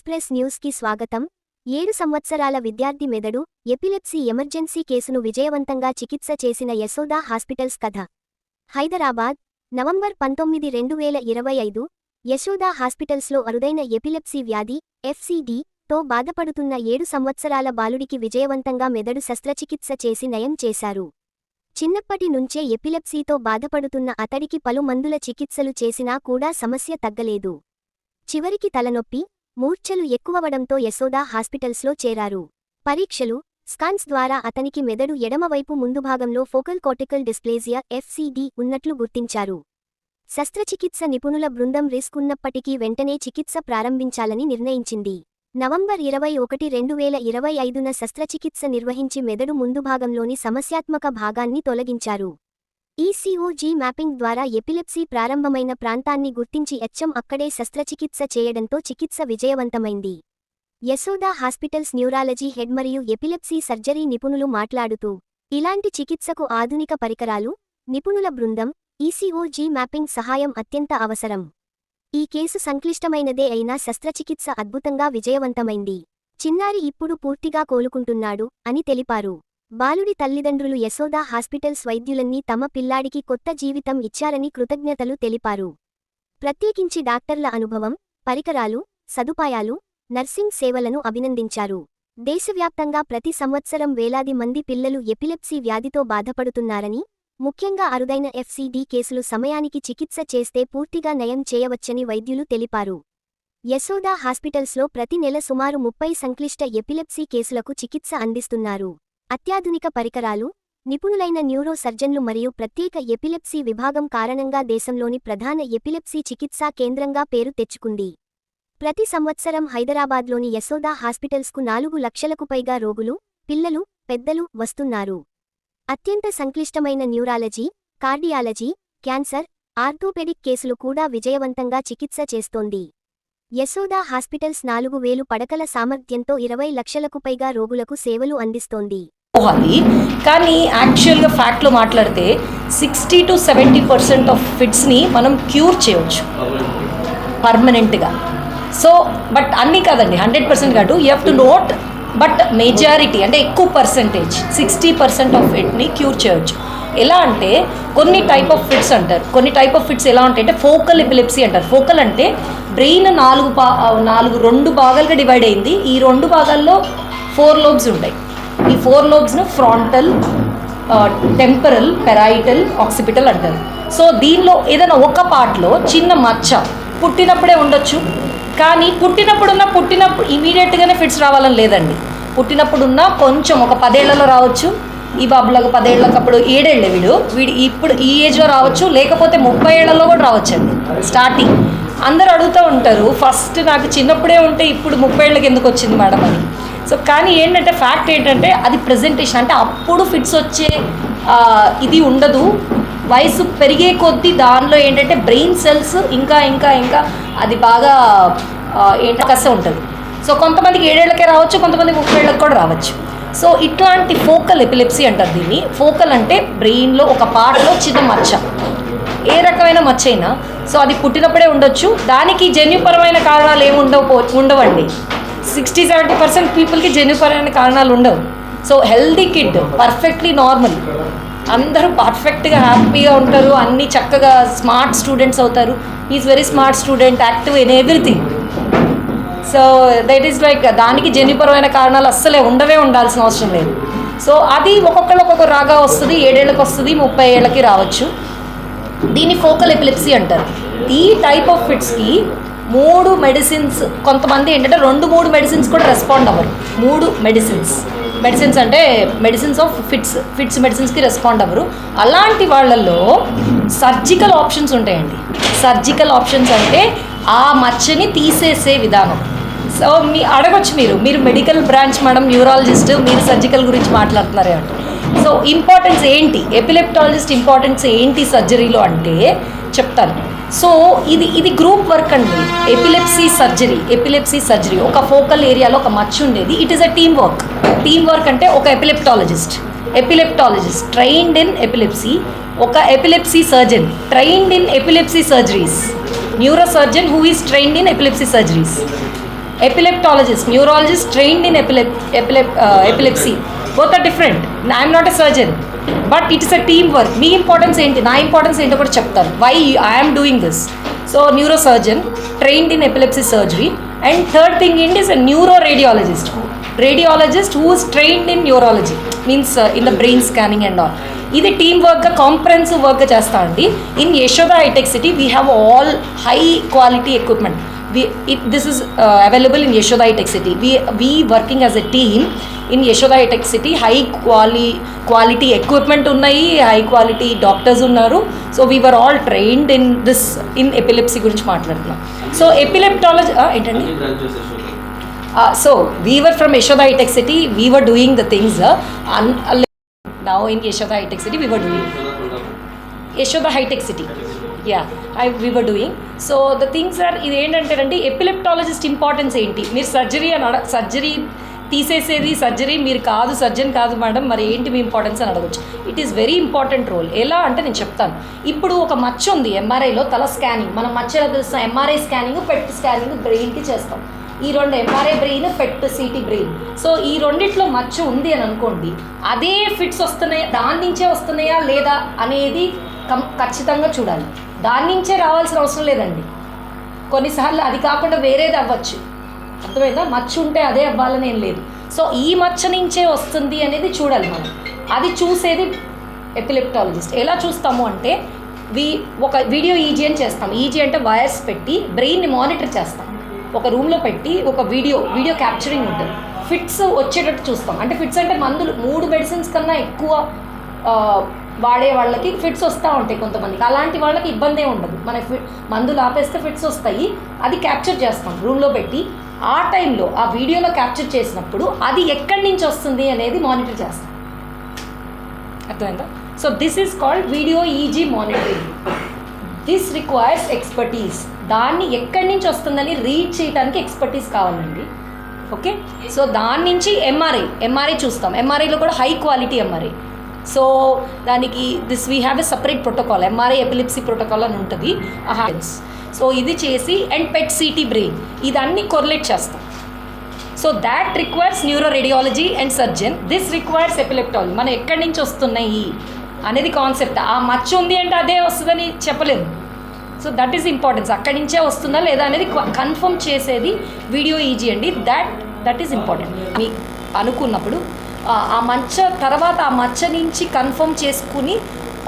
Express న్యూస్కి స్వాగతం. ఏడు సంవత్సరాల విద్యార్థి మెదడు ఎపిలెప్సీ ఎమర్జెన్సీ కేసును విజయవంతంగా చికిత్స చేసిన యశోదా హాస్పిటల్స్ కథ. హైదరాబాద్ నవంబర్ పంతొమ్మిది రెండు వేల ఇరవై ఐదు యశోదా హాస్పిటల్స్లో అరుదైన ఎపిలెప్సీ వ్యాధి ఎఫ్సిడి తో బాధపడుతున్న ఏడు సంవత్సరాల బాలుడికి విజయవంతంగా మెదడు శస్త్రచికిత్స చేసి నయం చేశారు. చిన్నప్పటి నుంచే ఎపిలెప్సీతో బాధపడుతున్న అతడికి పలు మందుల చికిత్సలు చేసినా కూడా సమస్య తగ్గలేదు. చివరికి తలనొప్పి మూర్ఛలు ఎక్కువవడంతో యశోదా హాస్పిటల్స్లో చేరారు. పరీక్షలు స్కాన్స్ ద్వారా అతనికి మెదడు ఎడమవైపు ముందు భాగంలో ఫోకల్ కోటికల్ డిస్ప్లేజియా ఎఫ్సిడి ఉన్నట్లు గుర్తించారు. శస్త్రచికిత్స నిపుణుల బృందం రిస్క్ ఉన్నప్పటికీ వెంటనే చికిత్స ప్రారంభించాలని నిర్ణయించింది. నవంబర్ ఇరవై ఒకటి రెండు వేల ఇరవై ఐదున శస్త్రచికిత్స నిర్వహించి మెదడు ముందు భాగంలోని సమస్యాత్మక భాగాన్ని తొలగించారు. ఈసీఓజీ మ్యాపింగ్ ద్వారా ఎపిలెప్సీ ప్రారంభమైన ప్రాంతాన్ని గుర్తించి ఎచ్ఎం అక్కడే శస్త్రచికిత్స చేయడంతో చికిత్స విజయవంతమైంది. యశోదా హాస్పిటల్స్ న్యూరాలజీ హెడ్ మరియు ఎపిలెప్సీ సర్జరీ నిపుణులు మాట్లాడుతూ ఇలాంటి చికిత్సకు ఆధునిక పరికరాలు నిపుణుల బృందం ఈసీఓజీ మ్యాపింగ్ సహాయం అత్యంత అవసరం. ఈ కేసు సంక్లిష్టమైనదే అయినా శస్త్రచికిత్స అద్భుతంగా విజయవంతమైంది. చిన్నారి ఇప్పుడు పూర్తిగా కోలుకుంటున్నాడు అని తెలిపారు. బాలుడి తల్లిదండ్రులు యశోదా హాస్పిటల్స్ వైద్యులన్నీ తమ పిల్లాడికి కొత్త జీవితం ఇచ్చారని కృతజ్ఞతలు తెలిపారు. ప్రత్యేకించి డాక్టర్ల అనుభవం పరికరాలు సదుపాయాలు నర్సింగ్ సేవలను అభినందించారు. దేశవ్యాప్తంగా ప్రతి సంవత్సరం వేలాది మంది పిల్లలు ఎపిలెప్సీ వ్యాధితో బాధపడుతున్నారని ముఖ్యంగా అరుదైన ఎఫ్సీడీ కేసులు సమయానికి చికిత్స చేస్తే పూర్తిగా నయం చేయవచ్చని వైద్యులు తెలిపారు. యశోదా హాస్పిటల్స్లో ప్రతి నెల సుమారు ముప్పై సంక్లిష్ట ఎపిలెప్సీ కేసులకు చికిత్స అందిస్తున్నారు. అత్యాధునిక పరికరాలు నిపుణులైన న్యూరో సర్జన్లు మరియు ప్రత్యేక ఎపిలెప్సీ విభాగం కారణంగా దేశంలోని ప్రధాన ఎపిలెప్సీ చికిత్సా కేంద్రంగా పేరు తెచ్చుకుంది. ప్రతి సంవత్సరం హైదరాబాద్లోని యశోదా హాస్పిటల్స్కు నాలుగు లక్షలకు పైగా రోగులు పిల్లలు పెద్దలు వస్తున్నారు. అత్యంత సంక్లిష్టమైన న్యూరాలజీ కార్డియాలజీ క్యాన్సర్ ఆర్థోపెడిక్ కేసులు కూడా విజయవంతంగా చికిత్స చేస్తోంది. యశోదా హాస్పిటల్స్ నాలుగు వేలు పడకల సామర్థ్యంతో ఇరవై లక్షలకు పైగా రోగులకు సేవలు అందిస్తోంది. పోవాలి. కానీ యాక్చువల్గా ఫ్యాక్ట్లో మాట్లాడితే sixty to seventy percent of ఫిట్స్ని మనం క్యూర్ చేయవచ్చు పర్మనెంట్గా సో బట్ అన్నీ కాదండి హండ్రెడ్ పర్సెంట్ కాదు. You have to note but majority అంటే ఎక్కువ పర్సెంటేజ్ సిక్స్టీ పర్సెంట్ ఆఫ్ ఫిట్ని క్యూర్ చేయవచ్చు ఎలా అంటే కొన్ని టైప్ ఆఫ్ ఫిట్స్ అంటారు. కొన్ని టైప్ ఆఫ్ ఫిట్స్ ఎలా ఉంటాయి అంటే ఫోకల్ ఎపిలెప్సీ అంటారు. ఫోకల్ అంటే బ్రెయిన్ నాలుగు పా నాలుగు రెండు భాగాలుగా డివైడ్ అయింది. ఈ రెండు భాగాల్లో ఫోర్ లోబ్స్ ఉంటాయి. ఈ ఫోర్ లోబ్స్ను ఫ్రాంటల్ టెంపరల్ పెరాయిటల్ ఆక్సిపిటల్ అంటారు. సో దీనిలో ఏదైనా ఒక పార్ట్లో చిన్న మచ్చ పుట్టినప్పుడే ఉండొచ్చు. కానీ పుట్టినప్పుడున్న పుట్టినప్పుడు ఇమీడియట్గానే ఫిట్స్ రావాలని లేదండి. పుట్టినప్పుడున్న కొంచెం ఒక పదేళ్ళలో రావచ్చు. ఈ బాబులకు పదేళ్ళకప్పుడు ఏడేళ్ళే వీడు. వీడు ఇప్పుడు ఈ ఏజ్లో రావచ్చు. లేకపోతే ముప్పై ఏళ్ళలో కూడా రావచ్చండి. స్టార్టింగ్ అందరూ అడుగుతూ ఉంటారు ఫస్ట్ నాకు చిన్నప్పుడే ఉంటే ఇప్పుడు ముప్పై ఏళ్ళకి ఎందుకు వచ్చింది మేడం అని. సో కానీ ఏంటంటే ఫ్యాక్ట్ ఏంటంటే అది ప్రజెంటేషన్ అంటే అప్పుడు ఫిట్స్ వచ్చే ఇది ఉండదు. వయసు పెరిగే కొద్దీ దానిలో ఏంటంటే బ్రెయిన్ సెల్స్ ఇంకా ఇంకా ఇంకా అది బాగా ఆ, ఏంటి కస ఉంటుంది. సో కొంతమందికి ఏడేళ్ళకే రావచ్చు కొంతమంది ముప్పై ఏళ్ళకి కూడా రావచ్చు. సో ఇట్లాంటి ఫోకల్ ఎపిలెప్సీ అంటారు దీన్ని. ఫోకల్ అంటే బ్రెయిన్లో ఒక పార్ట్లో చిన్న మచ్చ. ఏ రకమైన మచ్చ అయినా సో అది పుట్టినప్పుడే ఉండొచ్చు. దానికి జన్యుపరమైన కారణాలు ఏమి ఉండవు ఉండవండి. సిక్స్టీ సెవెంటీ పర్సెంట్ పీపుల్కి జన్యుపరమైన కారణాలు ఉండవు. So healthy kid perfectly normal అందరూ పర్ఫెక్ట్గా హ్యాపీగా ఉంటారు అన్ని చక్కగా స్మార్ట్ స్టూడెంట్స్ అవుతారు. Is very smart student active in everything so that is like దానికి జన్యుపరమైన కారణాలు అస్సలే ఉండవే ఉండాల్సిన అవసరం లేదు. సో అది ఒక్కొక్కళ్ళు ఒక్కొక్క రాగా వస్తుంది ఏడేళ్ళకి వస్తుంది ముప్పై ఏళ్ళకి రావచ్చు. దీన్ని ఫోకల్ ఎపిలిప్సీ అంటారు. ఈ టైప్ ఆఫ్ ఫిట్స్కి మూడు మెడిసిన్స్ కొంతమంది ఏంటంటే రెండు మూడు మెడిసిన్స్ కూడా రెస్పాండ్ అవ్వరు. మూడు మెడిసిన్స్ మెడిసిన్స్ అంటే మెడిసిన్స్ ఆఫ్ ఫిట్స్ ఫిట్స్ మెడిసిన్స్కి రెస్పాండ్ అవ్వరు. అలాంటి వాళ్ళల్లో సర్జికల్ ఆప్షన్స్ ఉంటాయండి. సర్జికల్ ఆప్షన్స్ అంటే ఆ మచ్చని తీసేసే విధానం. సో మీ అడగొచ్చు మీరు. మీరు మెడికల్ బ్రాంచ్ మేడం న్యూరాలజిస్ట్ మీరు సర్జికల్ గురించి మాట్లాడుతున్నారే అంటే. సో ఇంపార్టెన్స్ ఏంటి? ఎపిలెప్టాలజిస్ట్ ఇంపార్టెన్స్ ఏంటి సర్జరీలో అంటే చెప్తాను. సో ఇది ఇది గ్రూప్ వర్క్ అండి. ఎపిలెప్సీ సర్జరీ ఎపిలెప్సీ సర్జరీ ఒక ఫోకల్ ఏరియాలో ఒక మచ్చ ఉండేది. It is a team work team work అంటే ఒక epileptologist epileptologist trained in epilepsy ఒక epilepsy surgeon trained in epilepsy surgeries neuro surgeon who is trained in epilepsy surgeries epileptologist neurologist trained in ఎపిలెప్ ఎపిలెప్ epilepsy both are different I'm not a surgeon but it is a team work me importance ఏంటి? నా importance ఏంటో కూడా చెప్తాను. Why I'm doing this so neuro surgeon trained in epilepsy surgery and third thing ఏంటి? Is a neuro radiologist radiologist who's trained in neurology means in the brain scanning and all ఇది team వర్క్గా comprehensive వర్క్గా చేస్తా అండి. In Yashoda hitech City we have all high quality equipment we it, this is uh, available in Yashoda Tech City. We we working as a team in Yashoda Tech City. High quality quality equipment ఉన్నాయి high quality doctors ఉన్నారు so we were all trained in this in epilepsy గురించి మాట్లాడుతున్నాం so epileptology ఏంటండి? Branches Yashoda so we were from Yashoda hitech city we were doing the things now in Yashoda hitech city we were doing Yashoda hitech city yeah I we were doing so the things are ఇది ఏంటంటేనండి ఎపిలెప్టాలజిస్ట్ importance ఏంటి? మీరు surgery అని అడ surgery తీసేసేది surgery మీరు కాదు surgeon కాదు madam మరి ఏంటి మీ ఇంపార్టెన్స్ అని అడగచ్చు. It is very important role ఎలా అంటే నేను చెప్తాను. ఇప్పుడు ఒక మచ్చ ఉంది ఎంఆర్ఐలో తల స్కానింగ్ మనం మచ్చలో తెలుస్తాం ఎంఆర్ఐ స్కానింగ్ పెట్ స్కానింగ్ బ్రెయిన్కి చేస్తాం. ఈ రెండు MRI brain PET CT brain so ఈ రెండిట్లో మచ్చ ఉంది అని అనుకోండి అదే ఫిట్స్ వస్తున్నాయా? దాని నుంచే వస్తున్నాయా లేదా అనేది కం ఖచ్చితంగా చూడాలి. దాని నుంచే రావాల్సిన అవసరం లేదండి. కొన్నిసార్లు అది కాకుండా వేరేది అవ్వచ్చు. అర్థమైందా? మచ్చ ఉంటే అదే అవ్వాలని ఏం లేదు. సో ఈ మచ్చ నుంచే వస్తుంది అనేది చూడాలి మనం. అది చూసేది ఎపిలెప్టాలజిస్ట్. ఎలా చూస్తాము అంటే వి ఒక వీడియో ఈజీ అని చేస్తాం. ఈజీ అంటే వైర్స్ పెట్టి బ్రెయిన్ని మానిటర్ చేస్తాం. ఒక రూమ్లో పెట్టి ఒక వీడియో వీడియో క్యాప్చరింగ్ ఉంటుంది. ఫిట్స్ వచ్చేటట్టు చూస్తాం. అంటే ఫిట్స్ అంటే మందులు మూడు మెడిసిన్స్ కన్నా ఎక్కువ వాడే వాళ్ళకి ఫిట్స్ వస్తూ ఉంటాయి కొంతమందికి. అలాంటి వాళ్ళకి ఇబ్బంది ఉండదు. మన ఫిట్ మందులు ఆపేస్తే ఫిట్స్ వస్తాయి. అది క్యాప్చర్ చేస్తాం. రూమ్లో పెట్టి ఆ టైంలో ఆ వీడియోలో క్యాప్చర్ చేసినప్పుడు అది ఎక్కడి నుంచి వస్తుంది అనేది మానిటర్ చేస్తాం. అర్థమైందా? So this is called video EEG monitoring this requires expertise దాన్ని ఎక్కడి నుంచి వస్తుందని రీడ్ చేయడానికి ఎక్స్పర్టీస్ కావాలండి. ఓకే సో దాని నుంచి ఎంఆర్ఐ ఎంఆర్ఐ చూస్తాం. ఎంఆర్ఐలో కూడా హై క్వాలిటీ ఎంఆర్ఐ సో దానికి this we have a separate protocol MRI epilepsy protocol అని ఉంటుంది. సో ఇది చేసి అండ్ పెట్ సిటీ బ్రెయిన్ ఇదన్నీ కొర్లేట్ చేస్తాం. So that requires neuro radiology and surgeon this requires epileptology మనం ఎక్కడి నుంచి వస్తున్నాయి అనేది కాన్సెప్ట్ ఆ మచ్చ ఉంది అంటే అదే వస్తుందని చెప్పలేము. సో దట్ ఈస్ ఇంపార్టెన్స్ అక్కడి నుంచే వస్తుందా లేదా అనేది కన్ఫర్మ్ చేసేది వీడియో ఈజీ అండి. దాట్ దట్ ఈస్ ఇంపార్టెంట్ మీ అనుకున్నప్పుడు ఆ మచ్చ తర్వాత ఆ మచ్చ నుంచి కన్ఫర్మ్ చేసుకుని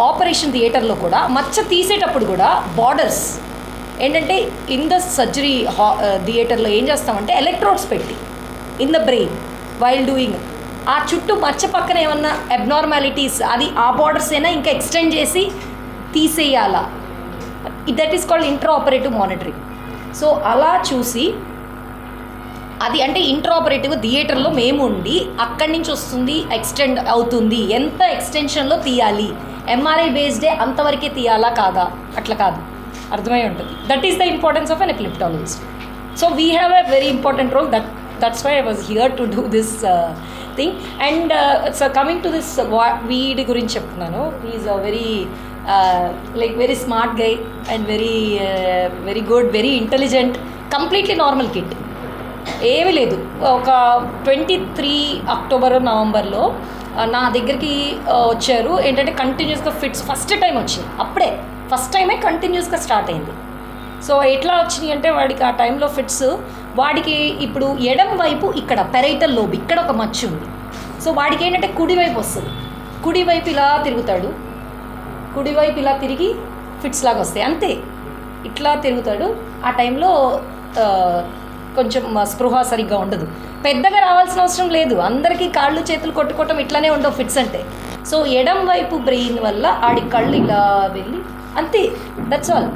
ఆపరేషన్ థియేటర్లో కూడా మచ్చ తీసేటప్పుడు కూడా బార్డర్స్ ఏంటంటే ఇన్ ద సర్జరీ హా థియేటర్లో ఏం చేస్తామంటే ఎలక్ట్రోడ్స్ పెట్టి in the brain while doing ఆ చుట్టూ మచ్చ పక్కన ఏమన్నా అబ్నార్మాలిటీస్ అది ఆ బార్డర్స్ అయినా ఇంకా ఎక్స్టెండ్ చేసి తీసేయాలా. That is called intra operative monitoring so అలా చూసి అది అంటే ఇంట్రాపరేటివ్ థియేటర్లో మేము ఉండి అక్కడి నుంచి వస్తుంది ఎక్స్టెండ్ అవుతుంది. ఎంత ఎక్స్టెన్షన్లో తీయాలి? ఎంఆర్ఐ బేస్డే అంతవరకే తీయాలా కాదా? అట్లా కాదు. అర్థమై ఉంటుంది. That is the importance of an epileptologist so we have a very important role that that's why I was here to do this thing and so coming to this video గురించి చెప్తున్నాను. Is a very like very smart guy and very very good very intelligent completely normal kid ఏమీ లేదు. ఒక twenty three October నవంబర్లో నా దగ్గరికి వచ్చారు. ఏంటంటే కంటిన్యూస్గా ఫిట్స్ ఫస్ట్ టైం వచ్చింది. అప్పుడే. ఫస్ట్ టైమే కంటిన్యూస్గా స్టార్ట్ అయింది. సో ఎట్లా వచ్చినాయి అంటే వాడికి ఆ టైంలో ఫిట్స్ వాడికి ఇప్పుడు ఎడం వైపు ఇక్కడ పెరైటల్ లోబ్ ఇక్కడ ఒక మచ్చి ఉంది. సో వాడికి ఏంటంటే కుడివైపు వస్తుంది. కుడివైపు ఇలా తిరుగుతాడు. కుడివైపు ఇలా తిరిగి ఫిట్స్ లాగా వస్తాయి. అంతే. ఇట్లా తిరుగుతాడు. ఆ టైంలో కొంచెం స్పృహ సరిగ్గా ఉండదు. పెద్దగా రావాల్సిన అవసరం లేదు. అందరికీ కాళ్ళు చేతులు కొట్టుకోవటం ఇట్లానే ఉండవు ఫిట్స్ అంటే. సో ఎడం వైపు బ్రెయిన్ వల్ల ఆడి కళ్ళు ఇలా వెళ్ళి అంతే. That's all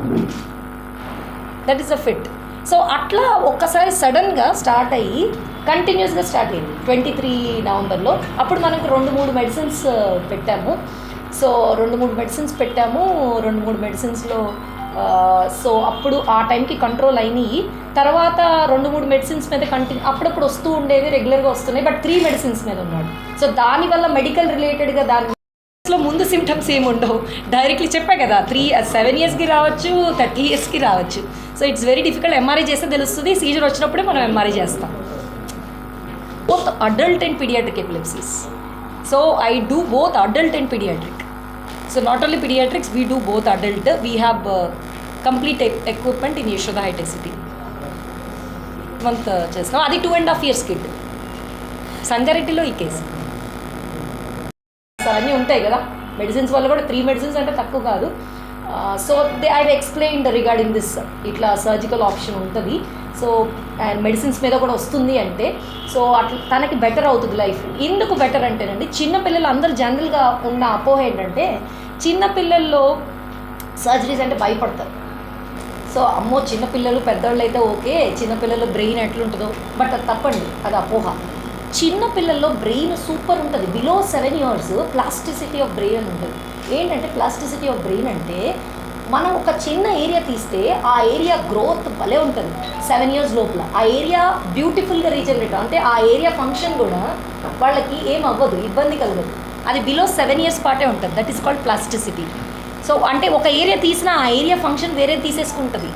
that is a fit so అట్లా ఒక్కసారి సడన్గా స్టార్ట్ అయ్యి కంటిన్యూస్గా స్టార్ట్ అయింది ట్వంటీ త్రీ నవంబర్లో. అప్పుడు మనకు రెండు మూడు మెడిసిన్స్ పెట్టాము. సో రెండు మూడు మెడిసిన్స్ పెట్టాము. రెండు మూడు మెడిసిన్స్లో సో అప్పుడు ఆ టైంకి కంట్రోల్ అయినాయి. తర్వాత రెండు మూడు మెడిసిన్స్ మీద కంటిన్యూ అప్పుడప్పుడు వస్తూ ఉండేవి రెగ్యులర్గా వస్తున్నాయి. బట్ త్రీ మెడిసిన్స్ మీద ఉన్నాడు. సో దానివల్ల మెడికల్ రిలేటెడ్గా దాని లో ముందు సిమ్టమ్స్ ఏమి ఉండవు. డైరెక్ట్లీ చెప్పా కదా త్రీ సెవెన్ ఇయర్స్కి రావచ్చు థర్టీ ఇయర్స్కి రావచ్చు. So it's very difficult MRI చేస్తే తెలుస్తుంది. సీజర్ వచ్చినప్పుడే మనం ఎంఆర్ఐ చేస్తాం. Both adult and paediatric epilepsies so I do both adult and paediatric so not only paediatrics we do both adult we have complete equipment in Yashoda hitech month చేస్తాం అది two and half years kid సంగారెడ్డిలో ఈ case అవన్నీ ఉంటాయి కదా. Medicines వల్ల కూడా three medicines అంటే తక్కువ కాదు. So they I explained regarding this ఇట్లా సర్జికల్ ఆప్షన్ ఉంటుంది. సో అండ్ మెడిసిన్స్ మీద కూడా వస్తుంది అంటే సో అట్లా తనకి బెటర్ అవుతుంది లైఫ్ ఎందుకు బెటర్ అంటేనండి చిన్నపిల్లలు అందరు జనరల్గా ఉన్న అపోహ ఏంటంటే చిన్నపిల్లల్లో సర్జరీస్ అంటే భయపడతారు. సో అమ్మో చిన్నపిల్లలు పెద్దవాళ్ళు అయితే ఓకే చిన్నపిల్లలు బ్రెయిన్ ఎట్లుంటుందో బట్ అది తప్పండి అది అపోహ. చిన్న పిల్లల్లో బ్రెయిన్ సూపర్ ఉంటుంది. Below seven years plasticity of brain ఉంటుంది. ఏంటంటే ప్లాస్టిసిటీ ఆఫ్ బ్రెయిన్ అంటే మనం ఒక చిన్న ఏరియా తీస్తే ఆ ఏరియా గ్రోత్ భలే ఉంటుంది. సెవెన్ ఇయర్స్ లోపల. ఆ ఏరియా బ్యూటిఫుల్గా రీజనరేట్ అంటే ఆ ఏరియా ఫంక్షన్ కూడా వాళ్ళకి ఏం అవ్వదు ఇబ్బంది కలగదు. అది బిలో సెవెన్ ఇయర్స్ పాటే ఉంటుంది. That is called plasticity. So అంటే ఒక ఏరియా తీసినా ఆ ఏరియా ఫంక్షన్ వేరే తీసేసుకుంటుంది.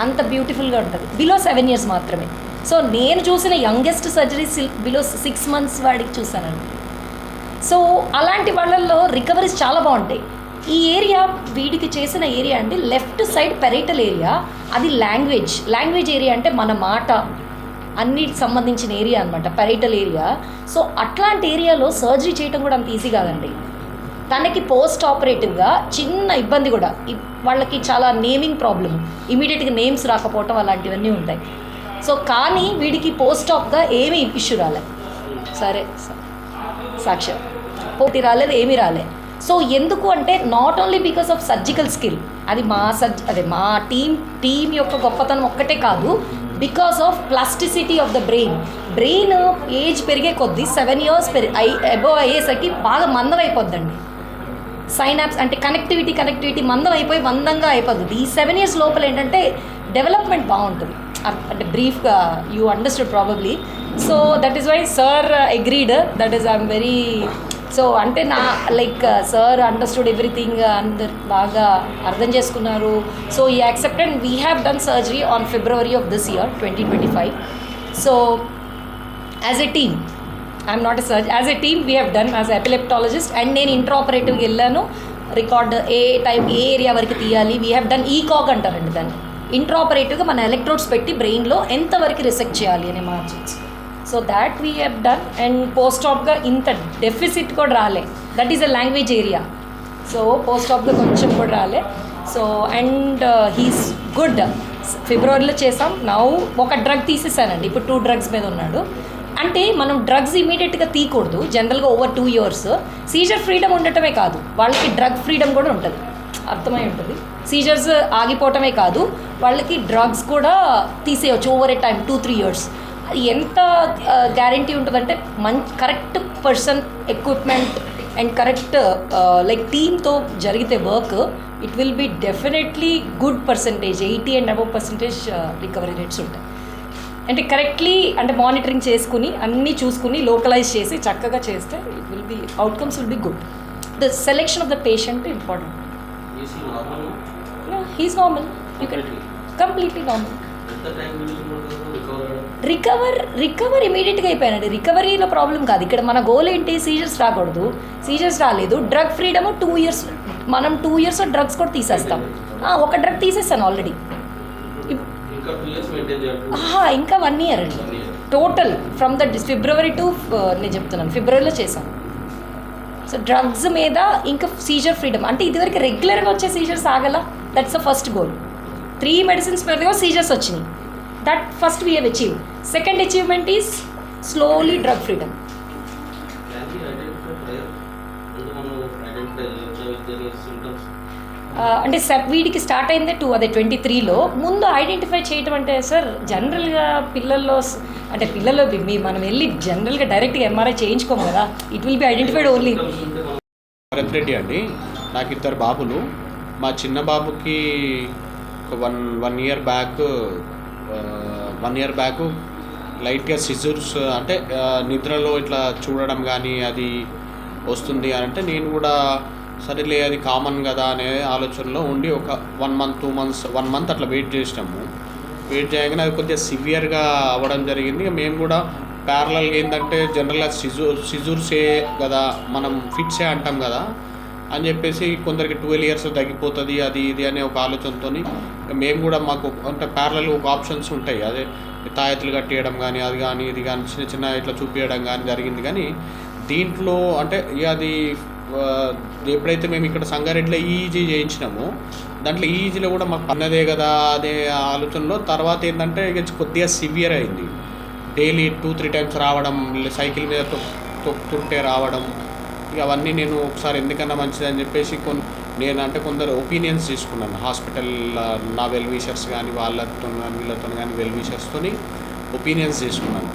అంత బ్యూటిఫుల్గా ఉంటుంది. బిలో సెవెన్ ఇయర్స్ మాత్రమే. సో నేను చూసిన youngest surgery below six months వాడికి చూసానండి సో అలాంటి వాళ్ళల్లో రికవరీస్ చాలా బాగుంటాయి. ఈ ఏరియా వీడికి చేసిన ఏరియా అండి లెఫ్ట్ సైడ్ పెరైటల్ ఏరియా అది లాంగ్వేజ్ లాంగ్వేజ్ ఏరియా అంటే మన మాట. అన్నిటికి సంబంధించిన ఏరియా అనమాట పెరైటల్ ఏరియా సో అట్లాంటి ఏరియాలో సర్జరీ చేయడం కూడా అంత ఈజీ కాదండి. తనకి పోస్ట్ ఆపరేటివ్గా చిన్న ఇబ్బంది కూడా. వాళ్ళకి చాలా నేమింగ్ ప్రాబ్లం ఇమీడియట్గా నేమ్స్ రాకపోవటం అలాంటివన్నీ ఉంటాయి. సో కానీ వీడికి పోస్ట్ ఆప్గా ఏమీ ఇష్యూ రాలే. సరే స- పోటీ రాలేదు ఏమీ రాలే. సో ఎందుకు అంటే not only because of surgical skill అది మా సర్జ్ అదే మా టీమ్ టీమ్ యొక్క గొప్పతనం ఒక్కటే కాదు because of plasticity of the brain brain age పెరిగే కొద్దీ సెవెన్ ఇయర్స్ పెరి ఐ అబోవ్ అయ్యేసరికి బాగా మందం అయిపోద్దండి సైనాప్స్ అంటే కనెక్టివిటీ కనెక్టివిటీ మందం అయిపోయి మందంగా అయిపోతుంది ఈ సెవెన్ ఇయర్స్ లోపల ఏంటంటే డెవలప్మెంట్ బాగుంటుంది. అంటే బ్రీఫ్గా you understood probably so that is why sir agreed that is I'm very so అంటే నా లైక్ సార్ అండర్స్టూడ్ ఎవ్రీథింగ్ అందరు బాగా అర్థం చేసుకున్నారు. సో ఈ accepted we have done surgery on February of this year twenty twenty five so as a team I'm not a surge as a team we have done as epileptologist and నేను ఇంట్రాపరేటివ్కి వెళ్ళాను. Record ఏ time ఏ area వరకు తీయాలి we have done ఈకాక్ అంటారండి దాన్ని. ఇంట్రాపరేటివ్గా మన ఎలక్ట్రోడ్స్ పెట్టి బ్రెయిన్లో ఎంతవరకు రిసెక్ట్ చేయాలి అనే margins so that we have done and post ఆప్గా ఇంత డెఫిసిట్ కూడా రాలే. That is a language area so post ఆప్గా కొంచెం కూడా రాలే. సో అండ్ హీస్ గుడ్ ఫిబ్రవరిలో చేసాం. నౌ ఒక డ్రగ్ తీసేసానండి. ఇప్పుడు టూ డ్రగ్స్ మీద ఉన్నాడు. అంటే మనం డ్రగ్స్ ఇమీడియట్గా తీయకూడదు. జనరల్గా over two years seizure freedom ఉండటమే కాదు. వాళ్ళకి డ్రగ్ ఫ్రీడమ్ కూడా ఉంటుంది. అర్థమై ఉంటుంది. సీజర్స్ ఆగిపోవటమే కాదు. వాళ్ళకి డ్రగ్స్ కూడా తీసేయచ్చు. Over a time two three years ఎంత గ్యారంటీ ఉంటుందంటే మంచి correct person equipment and correct like టీమ్తో జరిగితే work it will be definitely good percentage eighty and above percentage recovery rates ఉంటాయి. అంటే కరెక్ట్లీ అంటే మానిటరింగ్ చేసుకుని అన్నీ చూసుకుని లోకలైజ్ చేసి చక్కగా చేస్తే it will be outcomes will be good the selection of the patient important he's normal you can completely normal recover recover ఇమీడియట్గా అయిపోయానండి. రికవరీలో ప్రాబ్లం కాదు. ఇక్కడ మన గోల్ ఏంటి? సీజర్స్ రాకూడదు. సీజర్స్ రాలేదు. డ్రగ్ ఫ్రీడమ్ టూ ఇయర్స్ మనం టూ ఇయర్స్ డ్రగ్స్ కూడా తీసేస్తాం. ఒక డ్రగ్ తీసేస్తాను ఆల్రెడీ ఇంకా వన్ ఇయర్ అండి. Total from the February to నేను చెప్తున్నాను. ఫిబ్రవరిలో చేశాం సో డ్రగ్స్ మీద ఇంకా సీజర్ ఫ్రీడమ్ అంటే ఇదివరకు రెగ్యులర్గా వచ్చే seizures ఆగల? That's the first goal three medicines మీద సీజర్స్ వచ్చినాయి. That first we have achieve second achievement is slowly drug freedom అంటే మనం వీడికి స్టార్ట్ అయిందే టూ అదే ట్వంటీ త్రీలో ముందు ఐడెంటిఫై చేయటం అంటే సార్ జనరల్గా పిల్లల్లో అంటే పిల్లల్లో మీ మనం వెళ్ళి జనరల్గా డైరెక్ట్గా ఎంఆర్ఐ చేయించుకోము కదా. It will be identified only Bharat Reddy అండి. నాకు ఇద్దరు బాబులు. మా చిన్న బాబుకి ఒక one one year back one year back లైట్గా సిజర్స్ అంటే నిద్రలో ఇట్లా చూడడం కానీ అది వస్తుంది అని అంటే నేను కూడా సరేలే అది కామన్ కదా అనే ఆలోచనలో ఉండి ఒక one month two months one month అట్లా వెయిట్ చేసినాము. వెయిట్ చేయగానే అది కొద్దిగా సివియర్గా అవ్వడం జరిగింది. మేము కూడా ప్యారలల్గా ఏంటంటే జనరల్గా సిజూ సిజూర్సే కదా మనం ఫిట్సే అంటాం కదా అని చెప్పేసి కొందరికి ట్వెల్వ్ ఇయర్స్ తగ్గిపోతుంది అది ఇది అనే ఒక ఆలోచనతో మేము కూడా మాకు అంటే ప్యారలల్ ఒక ఆప్షన్స్ ఉంటాయి. అదే తాయెత్తులు కట్టేయడం కానీ అది కానీ ఇది కానీ చిన్న చిన్న ఇట్లా చూపించడం కానీ జరిగింది. కానీ దీంట్లో అంటే ఇక అది ఎప్పుడైతే మేము ఇక్కడ సంగారెడ్డిలో ఈజీ చేయించినామో దాంట్లో ఈజీలో కూడా మాకు పన్నదే కదా అదే ఆలోచనలో. తర్వాత ఏంటంటే ఇక కొద్దిగా సివియర్ అయింది. డైలీ టూ త్రీ టైమ్స్ రావడం సైకిల్ మీద తొక్ తొక్కుతుంటే రావడం ఇక అవన్నీ నేను ఒకసారి ఎందుకన్నా మంచిదని చెప్పేసి కొన్ని నేను అంటే కొందరు ఒపీనియన్స్ తీసుకున్నాను. హాస్పిటల్ నా వెల్ విషర్స్ కానీ వాళ్ళతో కానీ వీళ్ళతో కానీ వెల్ విషర్స్తోని ఒపీనియన్స్ తీసుకున్నాను.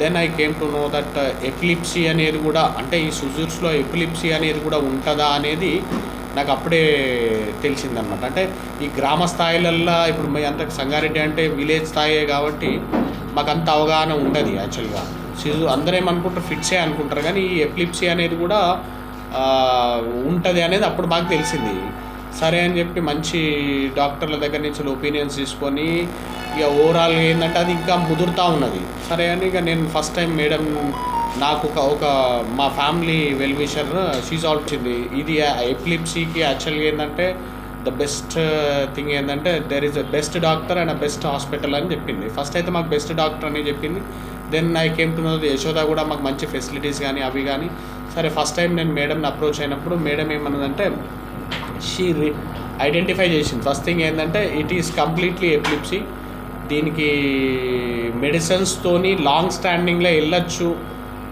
Then I came to know that epilepsy అనేది కూడా అంటే ఈ సుజూర్స్లో ఎపిలిప్సీ అనేది కూడా ఉంటుందా అనేది నాకు అప్పుడే తెలిసిందనమాట అంటే ఈ గ్రామ స్థాయిలల్లో ఇప్పుడు మీ అంత సంగారెడ్డి అంటే విలేజ్ స్థాయే కాబట్టి మాకు అంత అవగాహన ఉండదు యాక్చువల్గా. సిజు అందరేమనుకుంటారు ఫిట్సే అనుకుంటారు. కానీ ఈ ఎప్లిప్సీ అనేది కూడా ఉంటుంది అనేది అప్పుడు మాకు తెలిసింది. సరే అని చెప్పి మంచి డాక్టర్ల దగ్గర నుంచి ఒపీనియన్స్ తీసుకొని ఇక ఓవరాల్గా ఏంటంటే అది ఇంకా ముదురుతా ఉన్నది. సరే అని ఇక నేను ఫస్ట్ టైం మేడం నాకు ఒక ఒక మా ఫ్యామిలీ వెల్విషర్ షీజ్ వచ్చింది. ఇది ఎప్లిప్సీకి యాక్చువల్గా ఏంటంటే ద బెస్ట్ థింగ్ ఏంటంటే there is a best doctor and a best hospital అని చెప్పింది. ఫస్ట్ అయితే మాకు బెస్ట్ డాక్టర్ అని చెప్పింది. Then I came to know Yashoda కూడా మాకు మంచి ఫెసిలిటీస్ కానీ అవి కానీ సరే ఫస్ట్ టైం నేను మేడంని అప్రోచ్ అయినప్పుడు మేడం ఏమన్నదంటే షీ ఐడెంటిఫై చేసింది. ఫస్ట్ థింగ్ ఏంటంటే ఇట్ ఈస్ కంప్లీట్లీ ఎప్లిప్సీ దీనికి మెడిసిన్స్తోని లాంగ్ స్టాండింగ్లో వెళ్ళొచ్చు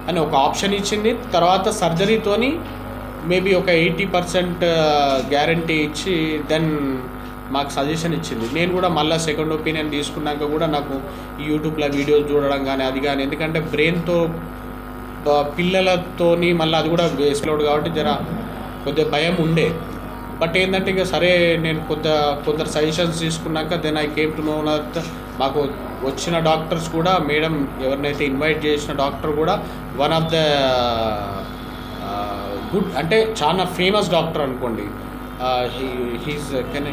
అని ఒక ఆప్షన్ ఇచ్చింది. తర్వాత సర్జరీతోని మేబీ ఒక ఎయిటీ పర్సెంట్ గ్యారంటీ ఇచ్చి దెన్ మాకు సజెషన్ ఇచ్చింది. నేను కూడా మళ్ళీ సెకండ్ ఒపీనియన్ తీసుకున్నాక కూడా నాకు యూట్యూబ్లో వీడియోస్ చూడడం కానీ అది కానీ ఎందుకంటే బ్రెయిన్తో పిల్లలతోని మళ్ళీ అది కూడా వేస్లోడ్ కాబట్టి జర కొద్దిగా భయం ఉండే. బట్ ఏంటంటే ఇంకా సరే నేను కొంత కొందరు సజెషన్స్ తీసుకున్నాక then I came to know మాకు వచ్చిన డాక్టర్స్ కూడా మేడం ఎవరినైతే ఇన్వైట్ చేసిన డాక్టర్ కూడా వన్ ఆఫ్ ద గుడ్ అంటే చాలా ఫేమస్ డాక్టర్ అనుకోండి. He's can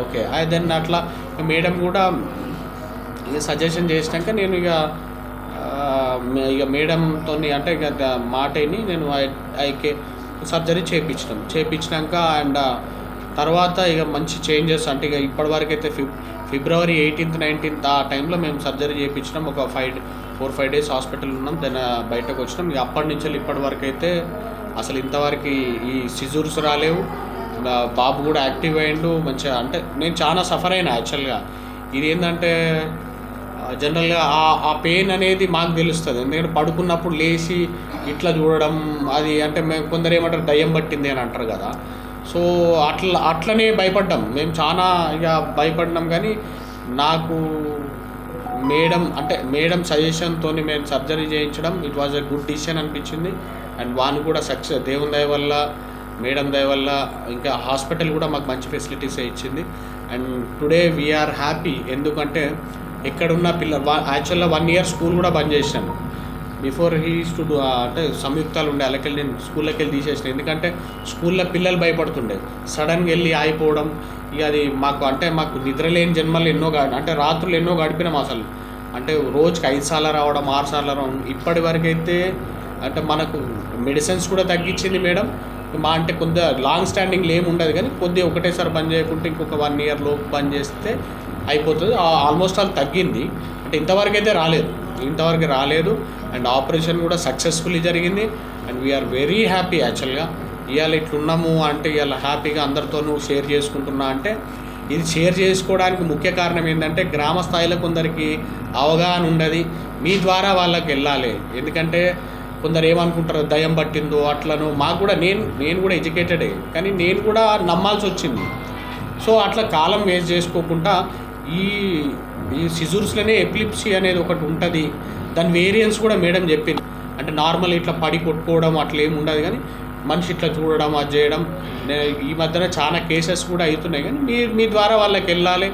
okay. దెన్ అట్లా మేడం కూడా ఇక సజెషన్ చేసినాక నేను ఇక ఇక మేడంతో అంటే ఇక మాటని నేను ఐకే సర్జరీ చేయించినాం చేయించినాక అండ్ తర్వాత ఇక మంచి చేంజెస్ అంటే ఇక ఇప్పటివరకు అయితే ఫిబ్ ఫిబ్రవరి ఎయిటీన్త్ నైన్టీన్త్ ఆ టైంలో మేము సర్జరీ చేయించినాం ఒక five four five days hospital ఉన్నాం. దెన్ బయటకు వచ్చినాం. ఇక అప్పటి నుంచి ఇప్పటి వరకు అయితే అసలు ఇంతవరకు ఈ సిజూర్స్ రాలేవు. బాబు కూడా యాక్టివ్ అయ్యిండు మంచిగా అంటే నేను చాలా సఫర్ అయినా యాక్చువల్గా. ఇది ఏంటంటే జనరల్గా ఆ ఆ పెయిన్ అనేది మాకు తెలుస్తుంది. ఎందుకంటే పడుకున్నప్పుడు లేచి ఇట్లా చూడడం అది అంటే మేము కొందరు ఏమంటారు దయ్యం పట్టింది అని అంటారు కదా. సో అట్లా అట్లనే భయపడ్డాం. మేము చాలా ఇక భయపడినాం కానీ నాకు మేడం అంటే మేడం సజెషన్తో మేము సర్జరీ చేయించడం it was a good decision అనిపించింది. అండ్ వాను కూడా సక్సెస్ దేవుని దయ వల్ల మేడం దయ వల్ల ఇంకా హాస్పిటల్ కూడా మాకు మంచి ఫెసిలిటీస్ ఇచ్చింది. అండ్ టుడే వీఆర్ హ్యాపీ ఎందుకంటే ఎక్కడున్న పిల్ల యాక్చువల్గా వన్ ఇయర్ స్కూల్ కూడా బంద్ చేశాను బిఫోర్ హీస్ టు అంటే సంయుక్తాలు ఉండే అలాకెళ్ళి నేను స్కూల్లోకి వెళ్ళి తీసేసిన. ఎందుకంటే స్కూల్లో పిల్లలు భయపడుతుండే. సడన్గా వెళ్ళి ఆగిపోవడం ఇక అది మాకు అంటే మాకు నిద్రలేని జన్మలు ఎన్నో అంటే రాత్రులు ఎన్నో గడిపినాం అసలు. అంటే రోజుకి ఐదు సార్లు రావడం ఆరు సార్లు రావడం. ఇప్పటి వరకు అయితే అంటే మనకు మెడిసిన్స్ కూడా తగ్గించింది మేడం. మా అంటే కొంత లాంగ్ స్టాండింగ్ ఏమి ఉండదు కానీ కొద్దిగా ఒకటేసారి బంద్ చేయకుంటే ఇంకొక వన్ ఇయర్ లోపు బంద్ చేస్తే అయిపోతుంది. ఆల్మోస్ట్ ఆల్ తగ్గింది. అంటే ఇంతవరకు అయితే రాలేదు. ఇంతవరకు రాలేదు. అండ్ ఆపరేషన్ కూడా సక్సెస్ఫుల్లీ జరిగింది. And we are very happy యాక్చువల్గా ఇవాళ ఇట్లున్నాము అంటే ఇవాళ హ్యాపీగా అందరితోనూ షేర్ చేసుకుంటున్నా అంటే ఇది షేర్ చేసుకోవడానికి ముఖ్య కారణం ఏంటంటే గ్రామ స్థాయిలో కొందరికి అవగాహన ఉండదు. మీ ద్వారా వాళ్ళకి వెళ్ళాలి. ఎందుకంటే కొందరు ఏమనుకుంటారు దయం పట్టిందో అట్లను మాకు కూడా నేను నేను కూడా ఎడ్యుకేటెడే కానీ నేను కూడా నమ్మాల్సి వచ్చింది. సో అట్లా కాలం వేస్ట్ చేసుకోకుండా ఈ ఈ సిజూర్స్లోనే ఎపిలిప్సీ అనేది ఒకటి ఉంటుంది. దాని వేరియంట్స్ కూడా మేడం చెప్పింది. అంటే నార్మల్ ఇట్లా పడి కొట్టుకోవడం అట్లా ఏమి ఉండదు కానీ మనిషి ఇట్లా చూడడం అది చేయడం. ఈ మధ్యన చాలా కేసెస్ కూడా అవుతున్నాయి. కానీ మీ మీ ద్వారా వాళ్ళకి వెళ్ళాలి.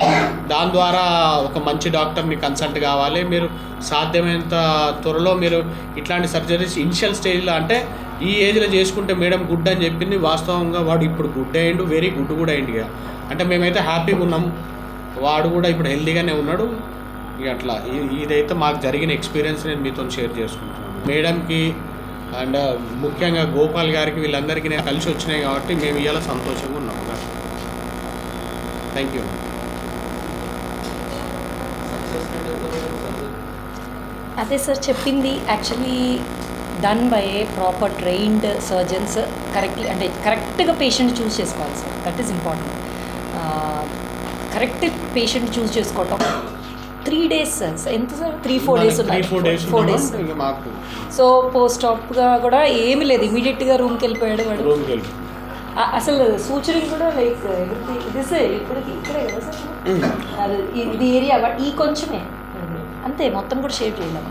దాని ద్వారా ఒక మంచి డాక్టర్ని కన్సల్ట్ కావాలి. మీరు సాధ్యమైనంత త్వరలో మీరు ఇట్లాంటి సర్జరీస్ ఇనిషియల్ స్టేజ్లో అంటే ఈ ఏజ్లో చేసుకుంటే మేడం గుడ్ అని చెప్పింది వాస్తవంగా వాడు ఇప్పుడు గుడ్ అయ్యిండు వెరీ గుడ్ కూడా అయ్యిండు ఇక. అంటే మేమైతే హ్యాపీగా ఉన్నాం. వాడు కూడా ఇప్పుడు హెల్దీగానే ఉన్నాడు. ఇక అట్లా. ఇదైతే మాకు జరిగిన ఎక్స్పీరియన్స్ నేను మీతో షేర్ చేసుకుంటున్నాను. మేడంకి అండ్ ముఖ్యంగా గోపాల్ గారికి వీళ్ళందరికీ నేను కలిసి వచ్చినాయి కాబట్టి మేము ఇవాళ సంతోషంగా ఉన్నాము థ్యాంక్ యూ అదే సార్ చెప్పింది actually done by a proper trained surgeons correctly అంటే కరెక్ట్గా పేషెంట్ చూస్ చేసుకోవాలి sir. That is important correct patient choose చేసుకోవటం త్రీ డేస్ సార్ ఎంత sir three four days three four days so post ఆప్గా కూడా ఏమీ లేదు. ఇమీడియట్గా రూమ్కి వెళ్ళిపోయాడు వాడు. అసలు సూచనలు కూడా లైక్ సార్ ఇప్పటికి ఇక్కడే కదా సార్ ఇ- ఇది ఏరియా బట్ ఈ కొంచెమే. అంతే మొత్తం కూడా షేర్ చేయలేము.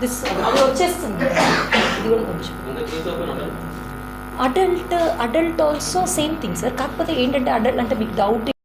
దిస్ అది వచ్చేస్తుంది. ఇది కూడా కొంచెం. Adult adult also same thing sir కాకపోతే ఏంటంటే అడల్ట్ అంటే మీకు డౌట్